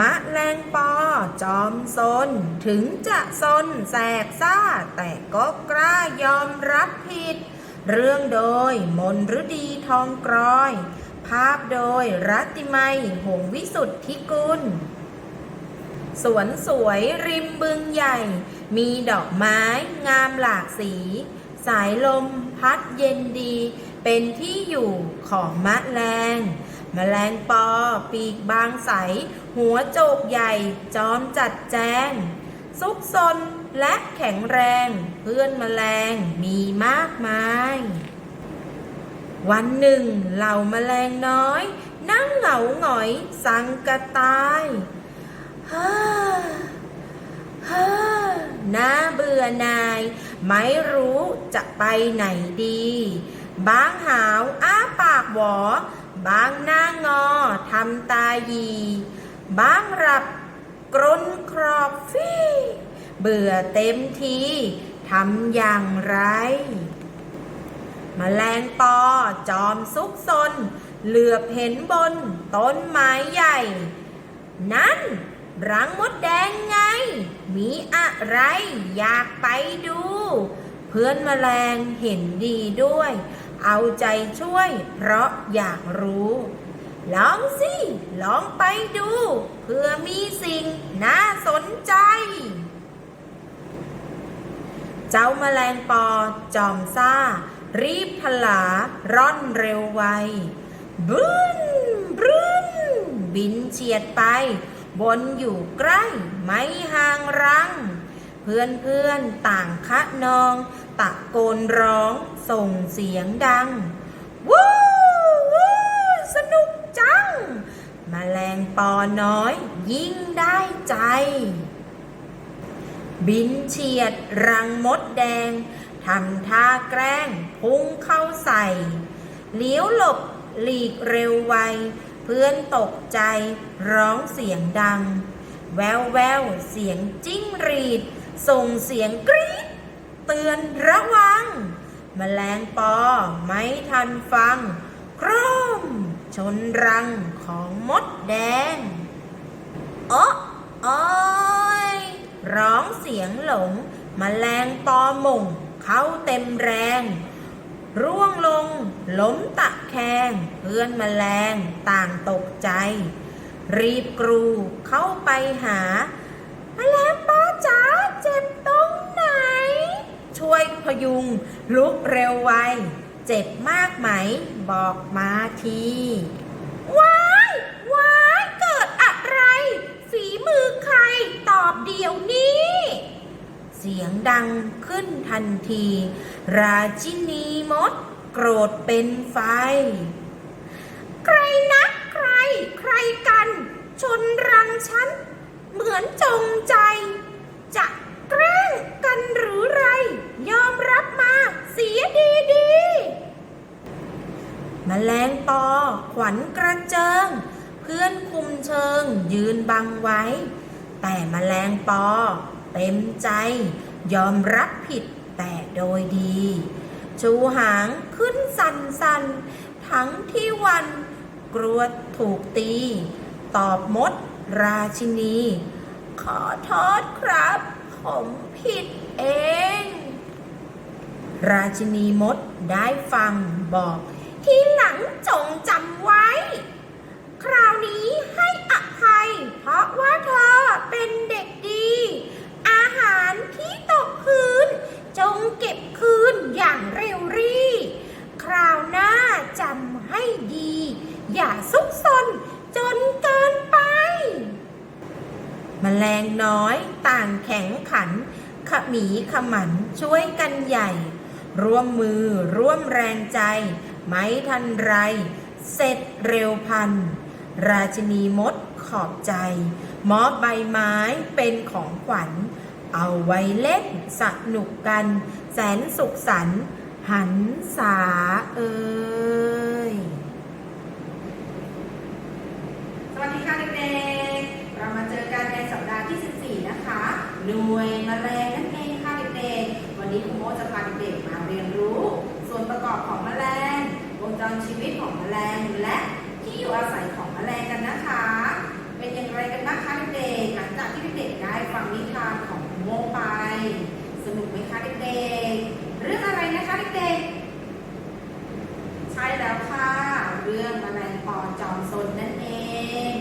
มะแรงปอ จอมซน ถึงจะซนแสบซ่า แต่ก็กล้ายอมรับผิด เรื่องโดยมนฤดีทองกรอย ภาพโดยรัตติมัยหงวิสุทธิกุล สวนสวยริมบึงใหญ่ มีดอกไม้งามหลากสี สายลมพัดเย็นดี เป็นที่อยู่ของมะแรง มแมลงปอ ปีกบางใส หัวโจกใหญ่ จอมจัดแจง ซุกซนและแข็งแรง เพื่อนมแมลงมีมากมาย วันหนึ่งเหล่ามแมลงน้อย นั่งเหงาหงอย สังกะตายฮ่าฮ่าน่าเบื่อนาย ไม่รู้จะไปไหนดีบางหาวอ้าปากหวอ บางหน้างอทำตายีบางหลับกรนครอบฟี่เบื่อเต็มทีทำอย่างไรมแมลงปอจอมซุกซน เหลือบเห็นบนต้นไม้ใหญ่ นั่นรังมดแดงไง มีอะไรอยากไปดู เพื่อนมแมลงเห็นดีด้วย เอาใจช่วย เพราะอยากรู้ ลองสิ ลองไปดู เพื่อมีสิ่งน่าสนใจ เจ้าแมลงปอจอมซ่า รีบพลาร่อนเร็วไวบึ้นบึ้นบินเฉียดไป บนอยู่ใกล้ไม่ห่างรัง เพื่อนเพื่อนต่างคะนอง ตะโกนร้อง ส่งเสียงดัง วู้วู้สนุกจังมแมลงปอน้อย ยิ่งได้ใจ บินเฉียดรังมดแดงทำท่าแกล้งพุ่งเข้าใส่ เลี้ยวหลบหลีกเร็วไว เพื่อนตกใจร้องเสียงดัง แววแววเสียงจิ้งรีด ส่งเสียงกรี๊ดเตือนระวัง แมลงปอไม่ทันฟังโครมชนรังของมดแดงโอ๊ะโอ้ยร้องเสียงหลงมแมลงปอหม่งเข้าเต็มแรง ร่วงลงล้มตะแคงเพื่อนมแมลงต่างตกใจ รีบกรูเข้าไปหาแมลงปอจ๋าเจ็บตรงไหน ช่วยพยุง ลุกเร็วไว เจ็บมากไหม บอกมาทีว้ายว้ายเกิดอะไร ฝีมือใครตอบเดี๋ยวนี้ เสียงดังขึ้นทันที ราชินีมด โกรธเป็นไฟ ใครนะใคร ใครกัน ชนรังฉัน เหมือนจงใจ จะ แกล้งกันหรือไร ยอมรับมาเสียดีดีๆแมลงปอ ขวัญกระเจิง เพื่อนคุมเชิง ยืนบังไว้ แต่แมลงปอ เต็มใจ ยอมรับผิดแต่โดยดี ชูหางขึ้นสันสันๆทั้งที่วันกลัวถูกตี ตอบมดราชินี ขอโทษครับ ผมผิดเอง ราชินีมดได้ฟังบอก ทีหลังจงจำไว้ คราวนี้ให้อภัย เพราะว่าเธอเป็นเด็กดี อาหารที่ตกพื้นจงเก็บคืนอย่างเร็วรีบคราวหน้าจำให้ดี อย่าซุกซนจนเกินไป มแมลงน้อย ต่างแข็งขัน ขมีขมันช่วยกันใหญ่ ร่วมมือร่วมแรงใจ ไม่ทันไร เสร็จเร็วพัน ราชินีมดขอบใจ มอบใบไม้เป็นของขวัญ เอาไว้เล่นสนุกกัน แสนสุขสันต์หันษาเอ่ย รงชีวิตของแมลงและที่อยู่อาศัยของแมลงกันนะคะ เป็นอย่างไรกันบ้างคะเด็กๆหลังจากที่เด็กๆได้ฟังนิทานของโมไป สนุกไหมคะเด็กๆเรื่องอะไรนะคะเด็กๆใช่แล้วค่ะเรื่องแมลงปอจอมซนนั่นเอง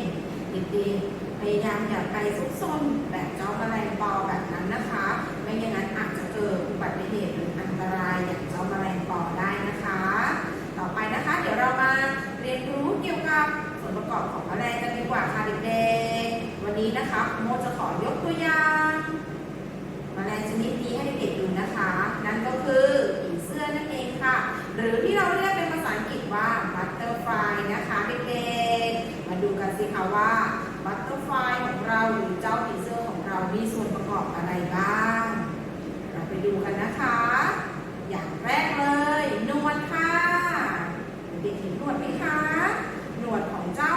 เด็กๆพยายามอย่าไปซุกซนแบบเจ้าแมลงปอแบบนั้นนะคะ ไม่อย่างนั้นอาจจะเกิดอุบัติเหตุหรืออันตรายอย่าง กอบของแมลงกันดีกว่าค่ะเด็กๆ วันนี้นะคะคุณโมจะขอยกตัวอย่างแมลงชนิดนี้ให้เด็กๆดูนะคะ นั่นก็คือผีเสื้อนั่นเองค่ะ หรือที่เราเรียกเป็นภาษาอังกฤษว่า butterfly นะคะเด็กๆ มาดูกันสิคะว่า butterfly ของเราหรือเจ้าผีเสื้อของเรา มีส่วนประกอบอะไรบ้าง เราไปดูกันนะคะ อย่างแรกเลยนวดค่ะ เด็กเห็นนวดไหมคะ เจ้า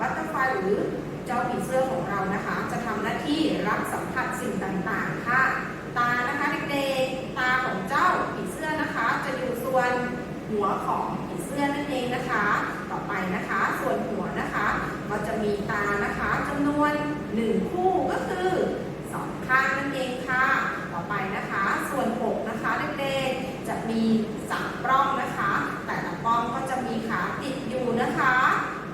บัตเตอร์ไฟหรือเจ้าผีเสื้อของเรานะคะ จะทำหน้าที่รับสัมผัสสิ่งต่างๆ ค่ะ ตานะคะเด็กๆตาของเจ้าผีเสื้อนะคะ จะอยู่ส่วนหัวของผีเสื้อนั่นเองนะคะ ต่อไปนะคะ ส่วนหัวนะคะ ก็จะมีตานะคะจำนวนหนึ่งคู่ก็คือสองข้างนั่นเองค่ะ ต่อไปนะคะ ส่วนอกนะคะเด็กๆ จะมีสามปล้องนะคะ แต่ละปล้องก็จะมีขาติดอยู่นะคะ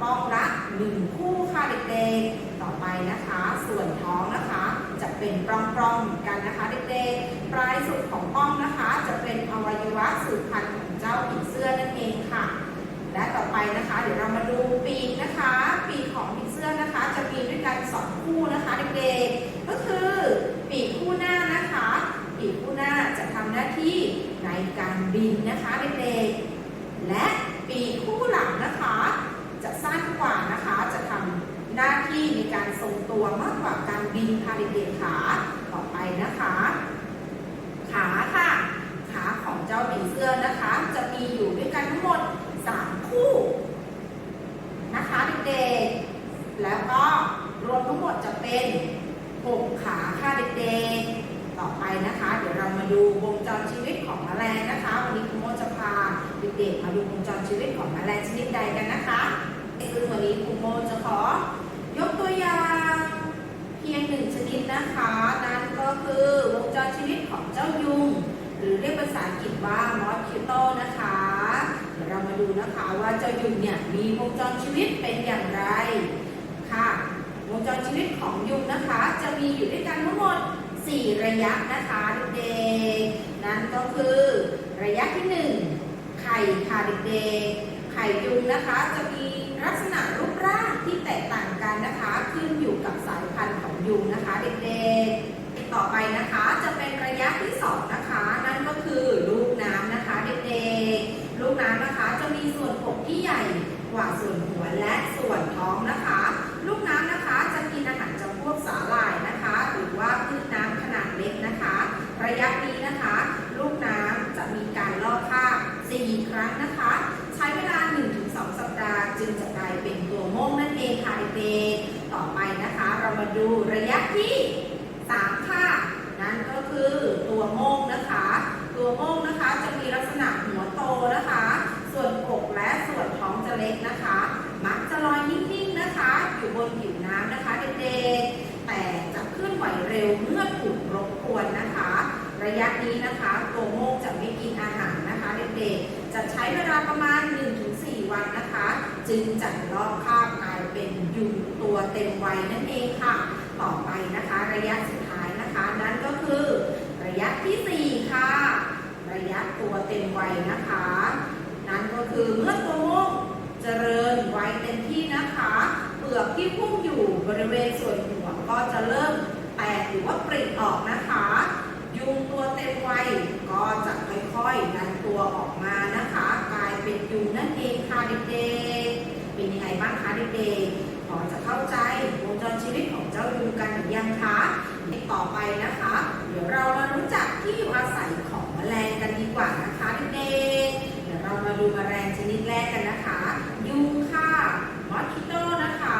ปล้องละหนึ่งคู่ค่ะเด็กๆ ต่อไปนะคะ ส่วนท้องนะคะ จะ เป็นปล้องๆเหมือนกันนะคะเด็กๆ ปลายสุดของป้องนะคะ จะเป็นอวัยวะสืบพันธุ์ของเจ้าผีเสื้อนั่นเองค่ะ และต่อไปนะคะ เดี๋ยวเรามาดูปีกนะคะ ปีกของผีเสื้อนะคะ จะมีด้วยกันสองคู่นะคะเด็กๆ ก็คือปีกคู่หน้านะคะ ปีกคู่หน้าจะทำหน้าที่ในการบินนะคะเด็กๆ และปีกคู่หลังนะคะ จะสั้นกว่านะคะ จะทำหน้าที่ในการทรงตัว มากกว่าการบินค่ะเด็กๆขาต่อไปนะคะ ขาค่ะ ขาของเจ้าผีเสื้อนะคะ จะมีอยู่ด้วยกันทั้งหมด 3 คู่ นะคะเด็กๆ แล้วก็รวมทั้งหมดจะเป็น 6 ขาค่ะเด็กๆ ต่อไปนะคะ เดี๋ยวเรามาดูวงจรชีวิตของแมลงนะคะ วันนี้คุณโมจะพาเด็กๆมาดูวงจรชีวิตของแมลงชนิดใดกันนะคะซึ่งวันนี้คุณโมจะขอยกตัวอย่าง พียงหนึ่งชนิดนะคะ นั่นก็คือวงจรชีวิตของเจ้ายุง หรือเรียกภาษาอังกฤษว่ามอสคิโตนะคะเดี๋ยวเรามาดูนะคะว่าเจ้ายุงเนี่ยมีวงจรชีวิตเป็นอย่างไรค่ะวงจรชีวิตของยุงนะคะ จะมีอยู่ด้วยกันทั้งหมด 4 ระยะนะคะเด็กๆนั่นก็คือระยะที่ 1 ไข่ค่ะเด็กๆไข่ยุงนะคะ จะมีลักษณะรูปร่างที่แตกต่างกันนะคะ ขึ้นอยู่กับสายพันธุ์ข อยุงนะคะเด็กๆ ต่อไปนะคะจะเป็นระยะที่2นะคะ นั่นก็คือลูกน้ำนะคะเด็กๆ ลูกน้ำนะคะจะมีส่วนอกที่ใหญ่กว่าส่วนหัวและส่วนท้องนะคะ ลูกน้ำนะคะจะกินอาหารจำพวกสาหร่ายนะคะ หรือว่าพืชน้ำขนาดเล็กนะคะ ระยะนี้นะคะ ลูกน้ำจะมีการลอกคราบ4ครั้งนะคะ ใช้เวลา 1-2 สัปดาห์จึงจะกลายเป็นตัวโม่งนั่นเองค่ะเด็กๆต่อไปนะคะ เรามาดูระยะที่3ค่ะ นั่นก็คือตัวโมงนะคะ ตัวโมงนะคะจะมีลักษณะหัวโตนะคะ ส่วนอกและส่วนท้องจะเล็กนะคะ มักจะลอยนิ่งๆนะคะ อยู่บนผิวน้ำนะคะเด็กๆ แต่จะเคลื่อนไหวเร็วเมื่อถูกรบกวนนะคะ ระยะนี้นะคะตัวโมกจะไม่กินอาหารนะคะเด็กๆ จะใช้เวลาประมาณ 1-4 วันนะคะ จึงจะลอกคราบกลาย เป็นยุงตัวเต็มวัยนั่นเองค่ะ ต่อไปนะคะ ระยะสุดท้ายนะคะ นั่นก็คือระยะที่ 4 ค่ะ ระยะตัวเต็มวัยนะคะ นั่นก็คือเมื่อตัวโมกเจริญวัยเต็มที่นะคะเปลือกที่พุ่งอยู่บริเวณส่วนหัวก็จะเริ่มแตกหรือว่าปริออกนะคะ ยุงตัวเต็มวัยก็จะค่อยๆดันตัวออกมานะคะ กลายเป็นยุงนั่นเองค่ะเด็กๆ งไงบ้างคะเด็กๆพอจะเข้าใจวงจรชีวิตของเจ้ายูกันหรือยังคะต่อไปนะคะ เดี๋ยวเรามารู้จักที่อยู่อาศัยของแมลงกันดีกว่านะคะเด็กๆ เดี๋ยวเรามาดูแมลงชนิดแรกกันนะคะ ยุงค่ะมอสคิโตนะคะ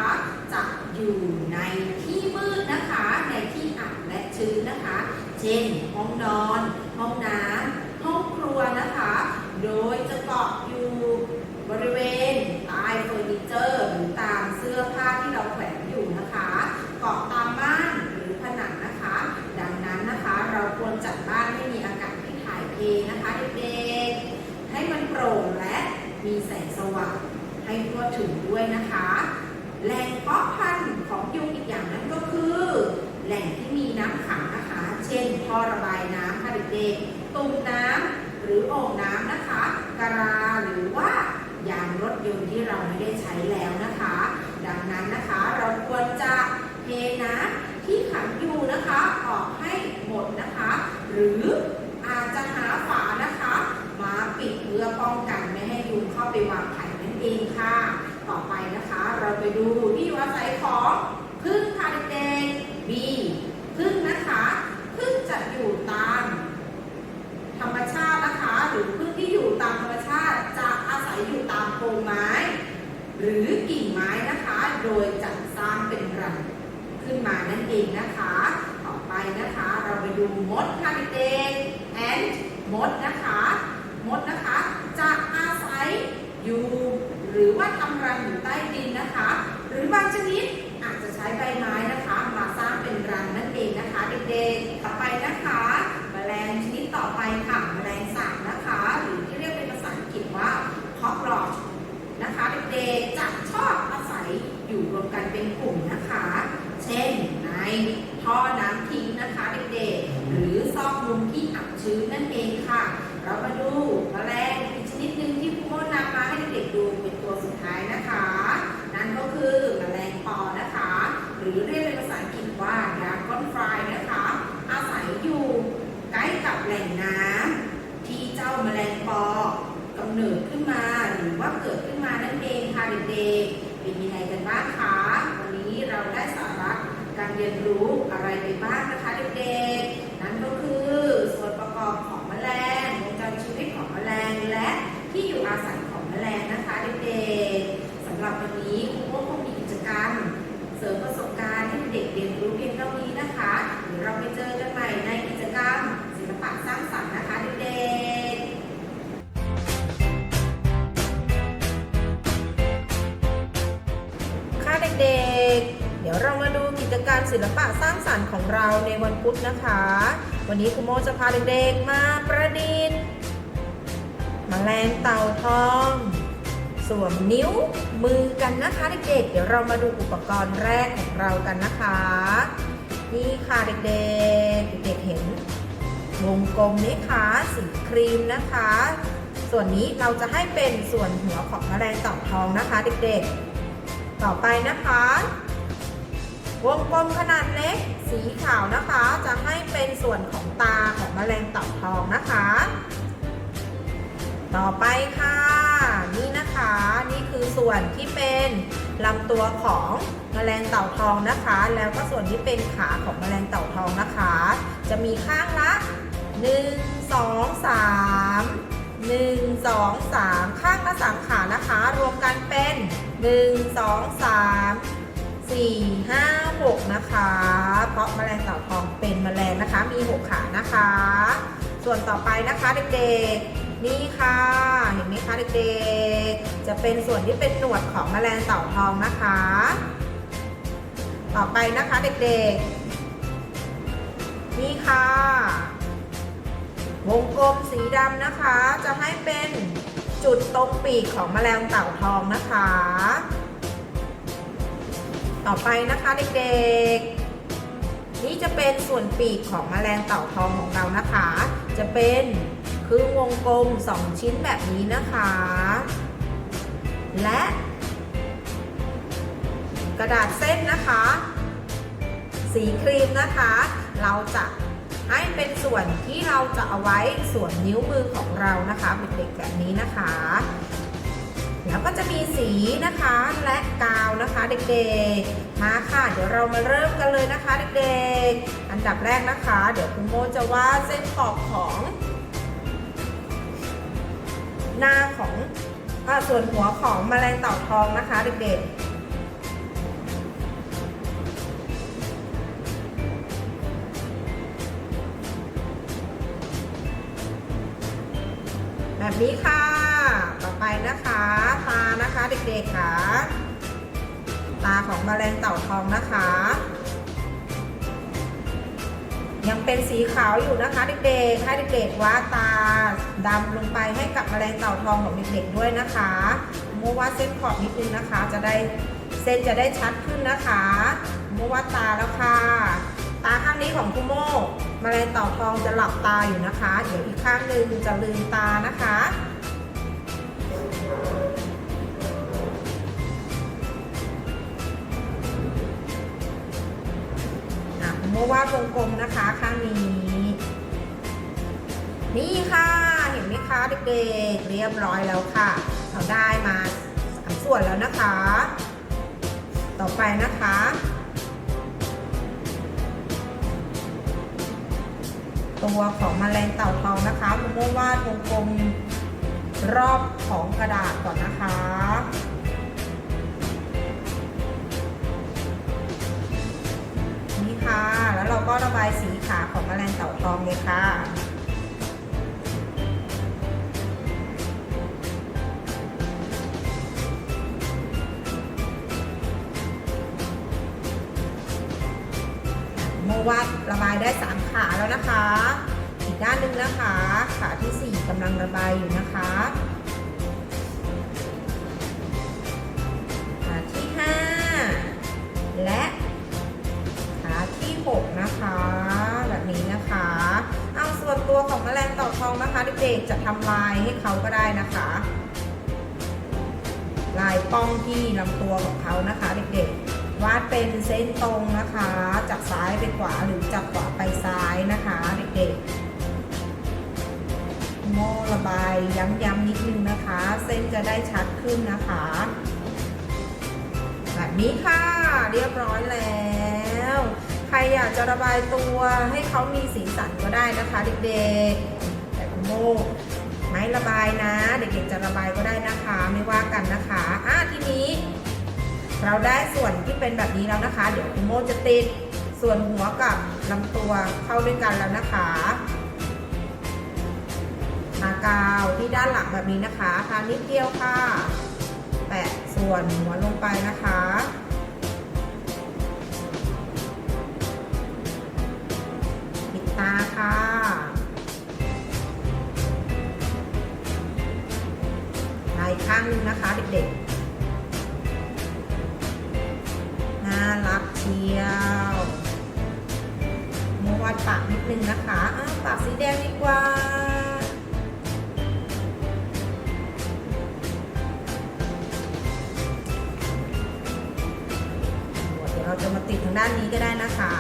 จะอยู่ในที่มืดนะคะ ในที่อับและชื้นนะคะ เช่น ห้องนอน ห้องน้ำ ห้องครัวนะคะ โดยจะเกาะอยู่บริเวณใต้เฟอร์นิเจอร์ หรือตามเสื้อผ้าที่เราแขวนอยู่นะคะ เกาะตามบ้านหรือผนังนะคะ ดังนั้นนะคะ เราควรจัดบ้านให้มีอากาศที่ถ่ายเทนะคะเด็กๆ ให้มันโปร่งและมีแสงสว่าง ให้ ถึงด้วยนะคะ แหล่งเพาะพันธุ์ของยุงอีกอย่างนั้นก็คือ แหล่งที่มีน้ำขังนะคะ เช่นท่อระบายน้ำค่ะเด็กๆตุ่มน้ำหรือโอ่งน้ำนะคะกะลาหรือว่ายางรถยนต์ที่เราไม่ได้ใช้แล้วนะคะ ดังนั้นนะคะเราควรจะเทน้ำที่ขังอยู่นะคะ ออกให้หมดนะคะ หรืออาจจะหาฝานะคะ มาปิดเพื่อป้องกันไม่ให้ยุงเข้าไปวางไข่นั่นเองค่ะ ต่อไปนะคะ เราไปดูที่อยู่อาศัยของพึ่งค่ะเด็กๆ B พึ่งนะคะพึ่งจะอยู่ตาม ธรรมชาตินะคะ หรือพึ่งที่อยู่ตามธรรมชาติ จะอาศัยอยู่ตามโพรงไม้ หรือกิ่งไม้นะคะ โดยจัดสร้างเป็นรังขึ้นมานั่นเองนะคะ ต่อไปนะคะ เราไปดูมดค่ะเด็กๆ and มดนะคะ มดนะคะ จะอาศัยอยู่ หรือว่าทำรังอยู่ใต้ดินนะคะ หรือบางชนิดอาจจะใช้ใบไม้นะคะ มาสร้างเป็นรังนั่นเองนะคะ เด็กๆ ต่อไปนะคะ แมลงชนิดต่อไปค่ะแมลงสาบนะคะ หรือที่เรียกเป็นภาษาอังกฤษว่า cockroach นะคะเด็กๆจะชอบอาศัยอยู่รวมกันเป็นกลุ่มนะคะ เช่นในท่อน้ำทิ้งนะคะเด็กๆ หรือซอกมุมที่อับชื้นนั่นเองค่ะ เรามาดูแมลงอีกชนิดหนึ่งที่ครูโมนำมาให้เด็กๆดูเป็นตัวสุดท้ายนะคะ นั่นก็คือแมลงปอนะคะ หรือเรียกเป็นภาษาอังกฤษว่า dragonfly นะคะ อาศัยอยู่ใกล้กับ แหล่งน้ำที่เจ้าแมลงปอกำเนิดขึ้นมาหรือว่าเกิดขึ้นมานั่นเองค่ะเด็กๆเป็นยังไงกันบ้างคะวันนี้เราได้สาระการเรียนรู้อะไรไปบ้างนะคะเด็กๆ เราในวันพุธนะคะ วันนี้คุณโมจะพาเด็กๆมาประดิษฐ์มแมลงเต่าทอง สวมนิ้วมือกันนะคะเด็กๆ เดี๋ยวเรามาดูอุปกรณ์แรกของเรากันนะคะ นี่ค่ะเด็กๆ เด็กๆเห็น วงกลมนี้ค่ะสีครีมนะคะ ส่วนนี้เราจะให้เป็นส่วนหัวของแมลงเต่าทองนะคะเด็กๆ ต่อไปนะคะ วงกลมขนาดเล็ก สีขาวนะคะ จะให้เป็นส่วนของตาของแมลงเต่าทองนะคะ ต่อไปค่ะ นี่นะคะนี่คือส่วนที่เป็นลำตัวของแมลงเต่าทองนะคะ แล้วก็ส่วนที่เป็นขาของแมลงเต่าทองนะคะ จะมีข้างละ 1 2 3 1 2 3 ข้างละ3ขานะคะ รวมกันเป็น 1 2 3 4 5 6 นะคะ เพราะแมลงเต่าทองเป็นแมลงนะคะ มี 6 ขานะคะ ส่วนต่อไปนะคะเด็กๆ นี่ค่ะ เห็นไหมคะเด็กๆ จะเป็นส่วนที่เป็นหนวดของแมลงเต่าทองนะคะ ต่อไปนะคะเด็กๆ นี่ค่ะ วงกลมสีดำนะคะ จะให้เป็นจุดตรงปีกของแมลงเต่าทองนะคะ ต่อไปนะคะเด็กๆ นี่จะเป็นส่วนปีกของแมลงเต่าทองของเรานะคะ จะเป็นครึ่งวงกลม 2 ชิ้นแบบนี้นะคะ และ กระดาษเส้นนะคะ สีครีมนะคะ เราจะให้เป็นส่วนที่เราจะเอาไว้ส่วนนิ้วมือของเรานะคะเด็กๆแบบนี้นะคะ แล้วก็จะมีสีนะคะและกาวนะคะเด็กๆ มาค่ะ เดี๋ยวเรามาเริ่มกันเลยนะคะเด็กๆ อันดับแรกนะคะ เดี๋ยวคุณโมจะวาดเส้นขอบของ หน้าของอส่วนหัวของแมลงเต่าทองนะคะ เด็กๆแบบนี้ค่ะ ต่อไปนะคะ นะคะเด็กๆค่ะ ตาของแมลงเต่าทองนะคะ ยังเป็นสีขาวอยู่นะคะเด็กๆให้เด็กๆวาดตาดำลงไปให้กับแมลงเต่าทองของเด็กๆด้วยนะคะโมวาดเส้นขอบนิดนึงนะคะ จะได้เส้นจะได้ชัดขึ้นนะคะโมวาดตาแล้วค่ะตาข้างนี้ของคุโมแมลงเต่าทองจะหลับตาอยู่นะคะ เดี๋ยวอีกข้างหนึ่งจะลืมตานะคะ อะโมวาวงกลมนะคะข้างนี้ นี่ค่ะ เห็นไหมคะเด็กๆ เรียบร้อยแล้วค่ะ เราได้มาสามส่วนแล้วนะคะ ต่อไปนะคะตัวของแมลงเต่าทองนะคะโมโมวาดวงกลมรอบของกระดาษก่อนนะคะ เราก็ระบายสีขาของแมลงเต่าทองเลยค่ะโมวาดระบายได้ 3 ขาแล้วนะคะ อีกด้านหนึ่งนะคะ ขาที่ 4กำลังระบายอยู่นะคะ องแมลงเต่าทองนะคะเด็กๆจะทำลายให้เขาก็ได้นะคะ ลายป้องที่ลำตัวของเขานะคะเด็กๆวาดเป็นเส้นตรงนะคะ จากซ้ายไปขวาหรือจากขวาไปซ้ายนะคะ เด็กๆโม่ระบายย้ำๆนิดนึงนะคะ เส้นจะได้ชัดขึ้นนะคะแบบนี้ค่ะเรียบร้อยแล้วใครอยากจะระบายตัวให้เขามีสีสันก็ได้นะคะเด็กๆ โมไม่ระบายนะ เด็กๆจะระบายก็ได้นะคะ ไม่ว่ากันนะคะอะทีนี้ เราได้ส่วนที่เป็นแบบนี้แล้วนะคะ เดี๋ยวคุณโมจะติดส่วนหัวกับลำตัวเข้าด้วยกันแล้วนะคะทากาวที่ด้านหลังแบบนี้นะคะทานิดเดียวค่ะ แปะส่วนหัวลงไปนะคะ ปิดตาค่ะ ลายข้างนึงนะคะเด็กๆ น่ารักเชียวมวาดปากนิดนึงนะคะอ้าวปากสีแดงดีกว่า เดี๋ยวเราจะมาติดทางด้านนี้ก็ได้นะคะ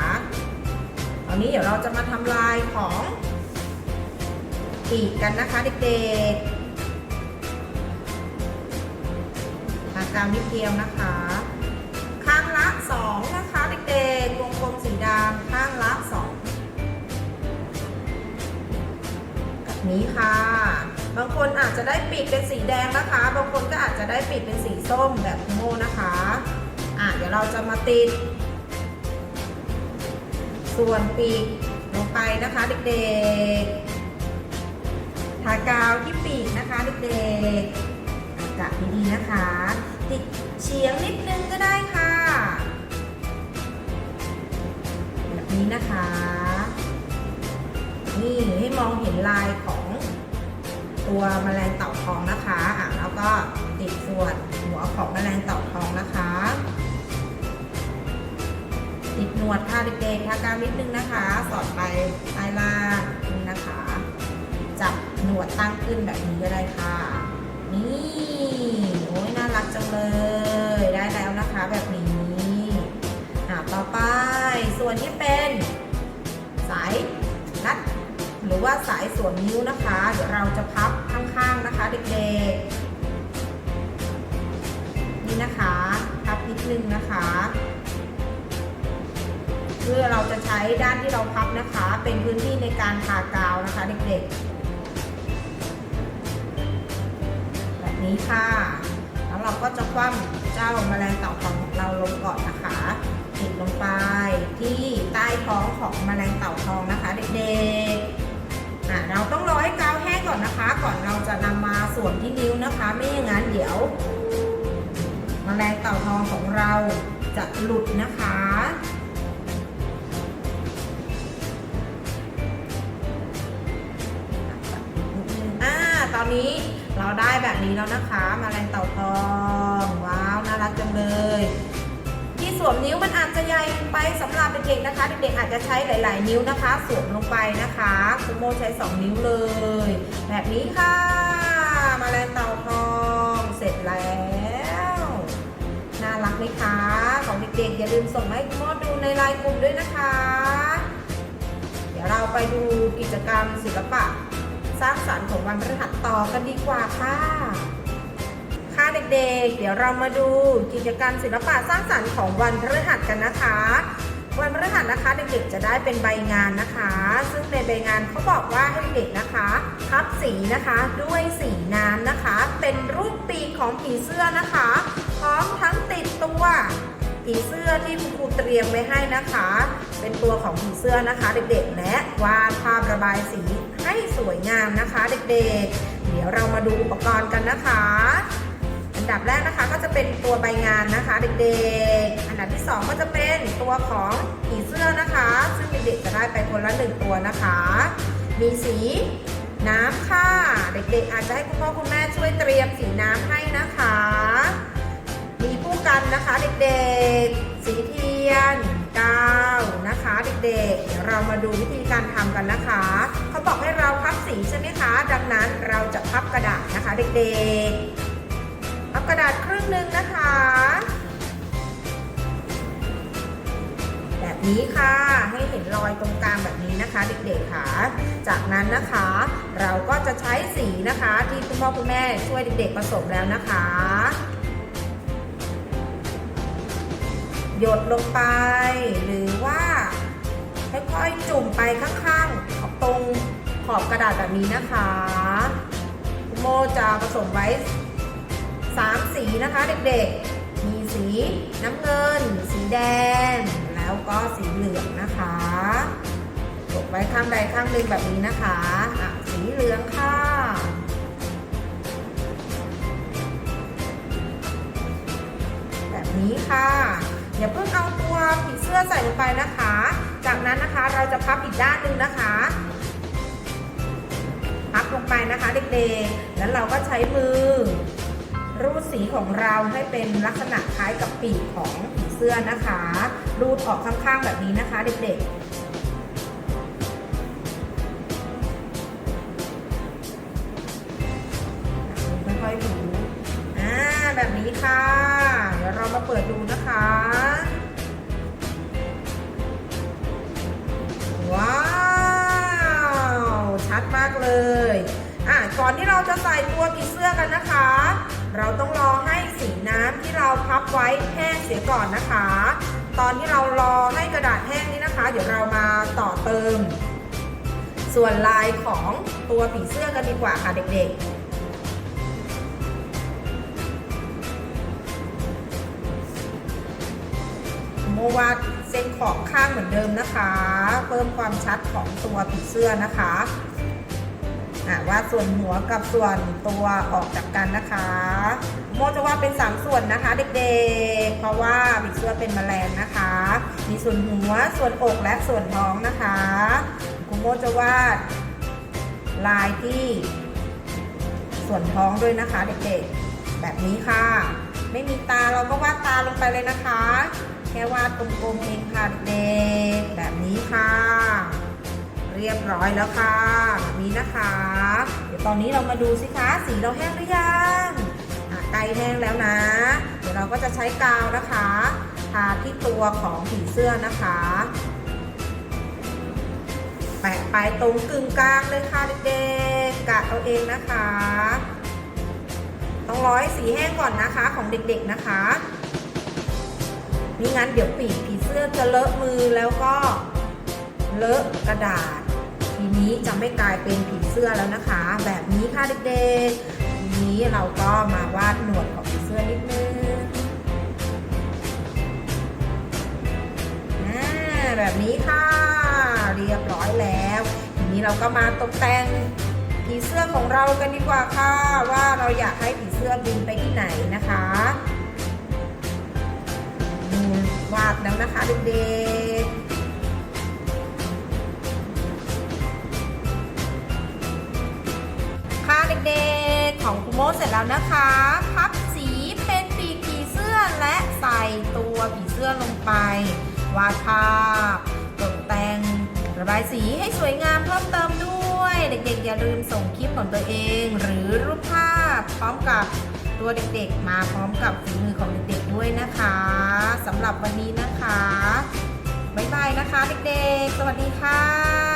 ตอนนี้เดี๋ยวเราจะมาทำลายของปีกกันนะคะเด็กๆ ทากาวนิดเดียวนะคะ ข้างละสองนะคะเด็กๆวงกลมสีดำข้างละสองแบบนี้ค่ะ บางคนอาจจะได้ปีกเป็นสีแดงนะคะ บางคนก็อาจจะได้ปีกเป็นสีส้มแบบโมนะคะอะเดี๋ยวเราจะมาติด ส่วนปีกลงไปนะคะเด็กๆ ทากาวที่ปีกนะคะเด็กๆอากาศดีๆนะคะ ติดเฉียงนิดนึงก็ได้ค่ะ แบบนี้นะคะ นี่ให้มองเห็นลายของตัวแมลงเต่าทองนะคะอะแล้วก็ติดส่วนหัวของแมลงเต่าทองนะคะ ติดหนวดค่ะเด็กๆทากาวนิดนึงนะคะ สอดไปใต้ล่างนี่นะคะ จับหนวดตั้งขึ้นแบบนี้ก็ได้ค่ะ นี่ โอ้ยน่ารักจังเลย ได้แล้วนะคะแบบนี้อ่าต่อไปส่วนที่เป็น สายรัดหรือว่าสายสวมนิ้วนะคะ เดี๋ยวเราจะพับข้างๆนะคะเด็กๆ นี่นะคะพับนิดนึงนะคะเพื่อเราจะใช้ด้านที่เราพับนะคะ เป็นพื้นที่ในการทากาวนะคะเด็กๆ แบบนี้ค่ะ แล้วเราก็จะคว่ำเจ้าแมลงเต่าทองของเราลงก่อนนะคะติดลงไปที่ใต้ท้องของแมลงเต่าทองนะคะ เด็กๆอะเราต้องรอให้กาวแห้งก่อนนะคะ ก่อนเราจะนำมาสวมที่นิ้วนะคะ ไม่อย่างนั้นเดี๋ยว แมลงเต่าทองของเราจะหลุดนะคะอ่าตอนนี้ เราได้แบบนี้แล้วนะคะมาแรงเต่าทองว้าวน่ารักจังเลย ที่สวมนิ้วมันอาจจะใหญ่ไปสำหรับเด็กๆนะคะ เด็กๆอาจจะใช้หลาย ๆ นิ้วนะคะ สวมลงไปนะคะคุณโมใช้ 2 นิ้วเลย แบบนี้ค่ะ มาแรงเต่าทองเสร็จแล้วน่ารักไหมคะของเด็กๆอย่าลืมส่งมาให้คุณโมดูในไลน์กลุ่มด้วยนะคะ เดี๋ยวเราไปดูกิจกรรมศิลปะ สร้างสรรค์ของวันพฤหัสต่อกันดีกว่าค่ะ ค่ะเด็กๆ เดี๋ยวเรามาดูกิจกรรมศิลปะสร้างสรรค์ของวันพฤหัสกันนะคะ วันพฤหัสนะคะเด็กๆจะได้เป็นใบงานนะคะ ซึ่งในใบงานเขาบอกว่าให้เด็กๆนะคะพับสีนะคะด้วยสีน้ำนะคะ เป็นรูปปีกของผีเสื้อนะคะ พร้อมทั้งติดตัวผีเสื้อที่คุณครูเตรียมไว้ให้นะคะ เป็นตัวของผีเสื้อนะคะ เด็กๆ และวาดภาพระบายสี สวยงามนะคะเด็กๆ เดี๋ยวเรามาดูอุปกรณ์กันนะคะ อันดับแรกนะคะก็จะเป็นตัวใบงานนะคะเด็กๆ อันดับที่ 2 ก็จะเป็นตัวของผีเสื้อนะคะ ซึ่งเด็กๆจะได้ไปคนละหนึ่งตัวนะคะ มีสีน้ำค่ะ เด็กๆ อาจจะให้คุณพ่อคุณแม่ช่วยเตรียมสีน้ำให้นะคะ มีผู้กันนะคะเด็กๆ สีเทียน กานะคะ เด็กๆ เดี๋ยวเรามาดูวิธีการทำกันนะคะ เขาบอกให้เราพับสีใช่ไหมคะ ดังนั้นเราจะพับกระดาษนะคะเด็กๆ พับกระดาษครึ่งหนึ่งนะคะ แบบนี้ค่ะ ให้เห็นรอยตรงกลางแบบนี้นะคะ เด็กๆ ค่ะ จากนั้นนะคะ เราก็จะใช้สีนะคะที่คุณพ่อคุณแม่ช่วยเด็กๆ ผสมแล้วนะคะหยดลงไป จุ่มไปข้างๆขอบตรงขอบกระดาษแบบนี้นะคะคุณโมจะผสมไว้ 3 สีนะคะเด็กๆ มีสีน้ำเงิน สีแดง แล้วก็สีเหลืองนะคะกดไว้ข้างใดข้างหนึ่งแบบนี้นะคะอะสีเหลืองค่ะแบบนี้ค่ะ อย่าเพิ่งเอาตัวผีเสื้อใส่ลงไปนะคะ จากนั้นนะคะเราจะพับอีกด้านหนึ่งนะคะ พับลงไปนะคะเด็กๆ แล้วเราก็ใช้มือ รูดสีของเราให้เป็นลักษณะคล้ายกับปีกของผีเสื้อนะคะ รูดออกข้างๆแบบนี้นะคะ เด็กๆค่อยๆถูอ่าแบบนี้ค่ะ มาเปิดดูนะคะ ว้าว ชัดมากเลย อะ ก่อนที่เราจะใส่ตัวผีเสื้อกันนะคะ เราต้องรอให้สีน้ำที่เราพับไว้แห้งเสียก่อนนะคะ ตอนที่เรารอให้กระดาษแห้งนี้นะคะ เดี๋ยวเรามาต่อเติม ส่วนลายของตัวผีเสื้อกันดีกว่าค่ะเด็กๆ โมวาดเส้นขอบข้างเหมือนเดิมนะคะ เพิ่มความชัดของตัวผีเสื้อนะคะะวาดส่วนหัวกับส่วนตัวออกจากกันนะคะ โมจะวาดเป็น 3 ส่วนนะคะ เด็กๆ เพราะว่าผีเสื้อเป็นแมลงนะคะ มีส่วนหัวส่วนอกและส่วนท้องนะคะคุณโมจะวาดลายที่ส่วนท้องด้วยนะคะ เด็กๆ แบบนี้ค่ะ ไม่มีตาเราก็วาดตาลงไปเลยนะคะ แค่วาดกลมๆเองค่ะเด็กแบบนี้ค่ะ เรียบร้อยแล้วค่ะแบบนี้นะคะ เดี๋ยวตอนนี้เรามาดูสิคะสีเราแห้งหรือยังอะใกล้แห้งแล้วนะ เดี๋ยวเราก็จะใช้กาวนะคะทาที่ตัวของผีเสื้อนะคะแปะไปตรงกึ่งกลางเลยค่ะเด็กๆกะเอาเองนะคะ ต้องร้อยสีแห้งก่อนนะคะของเด็กๆนะคะ นี่งั้นเดี๋ยวปีกผีเสื้อจะเลอะมือแล้วก็เลอะกระดาษ ทีนี้จะไม่กลายเป็นผีเสื้อแล้วนะคะ แบบนี้ค่ะเด็กๆทีนี้เราก็มาวาดหนวดของผีเสื้อนิดนึงแบบนี้ค่ะ เรียบร้อยแล้ว ทีนี้เราก็มาตกแต่งผีเสื้อของเรากันดีกว่าค่ะ ว่าเราอยากให้ผีเสื้อบินไปที่ไหนนะคะ วาดแล้วนะคะเด็กๆ ค่ะเด็กๆ ของคุโมโมเสร็จแล้วนะคะ พับสีเป็นปีกผีเสื้อและใส่ตัวผีเสื้อลงไป วาดภาพตกแต่งระบายสีให้สวยงามเพิ่มเติมด้วย เด็กๆ อย่าลืมส่งคลิปของตัวเอง หรือรูปภาพพร้อมกับ ตัวเด็กๆ มาพร้อมกับฝีมือของเด็กๆด้วยนะคะสำหรับวันนี้นะคะ บ๊ายบายนะคะเด็กๆ สวัสดีค่ะ